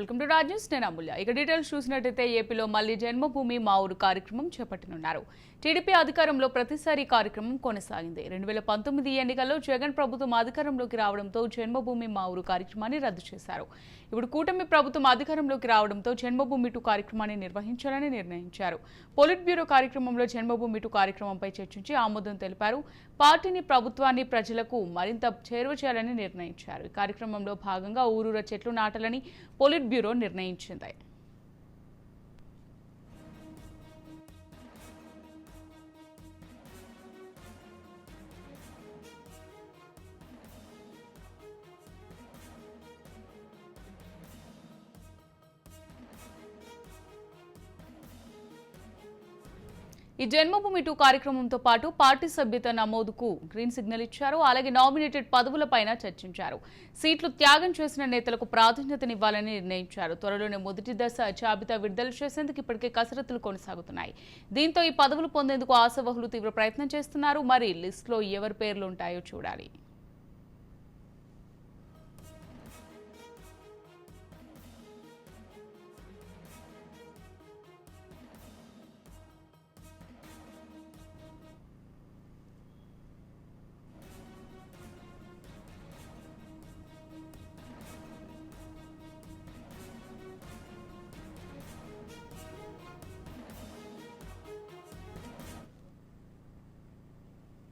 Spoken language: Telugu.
Welcome to Raj news. నేను అమూల్య. ఇక డీటెయిల్స్ చూసినట్టయితే ఏపీలో మళ్ళీ జన్మభూమి మా ఊరు కార్యక్రమం చేపట్టనున్నారు. టీడీపీ అధికారంలో ప్రతిసారి కార్యక్రమం కొనసాగింది. రెండు వేల పంతొమ్మిది ఎన్నికల్లో జగన్ ప్రభుత్వం అధికారంలోకి రావడంతో జన్మభూమి మా ఊరు కార్యక్రమాన్ని రద్దు చేశారు. ఇప్పుడు కూటమి ప్రభుత్వం అధికారంలోకి రావడంతో జన్మభూమి టు కార్యక్రమాన్ని నిర్వహించాలని నిర్ణయించారు. పొలిట్ బ్యూరో కార్యక్రమంలో జన్మభూమి టు కార్యక్రమంపై చర్చించి ఆమోదం తెలిపారు. పార్టీని ప్రభుత్వాన్ని ప్రజలకు మరింత చేరువ చేయాలని నిర్ణయించారు. ఈ కార్యక్రమంలో భాగంగా ఊరూర చెట్లు నాటాలని పొలిట్ బ్యూరో నిర్ణయించింది. ఈ జన్మభూమి టూ కార్యక్రమంతో పాటు పార్టీ సభ్యత నమోదుకు గ్రీన్ సిగ్నల్ ఇచ్చారు. అలాగే నామినేటెడ్ పదవులపైన చర్చించారు. సీట్లు త్యాగం చేసిన నేతలకు ప్రాధాన్యతనివ్వాలని నిర్ణయించారు. త్వరలోనే మొదటి దశ జాబితా విడుదల చేసేందుకు ఇప్పటికే కసరత్తులు కొనసాగుతున్నాయి. దీంతో ఈ పదవులు పొందేందుకు ఆశావహులు తీవ్ర ప్రయత్నం చేస్తున్నారు. మరి లిస్టులో ఎవరి పేర్లు ఉంటాయో చూడాలి.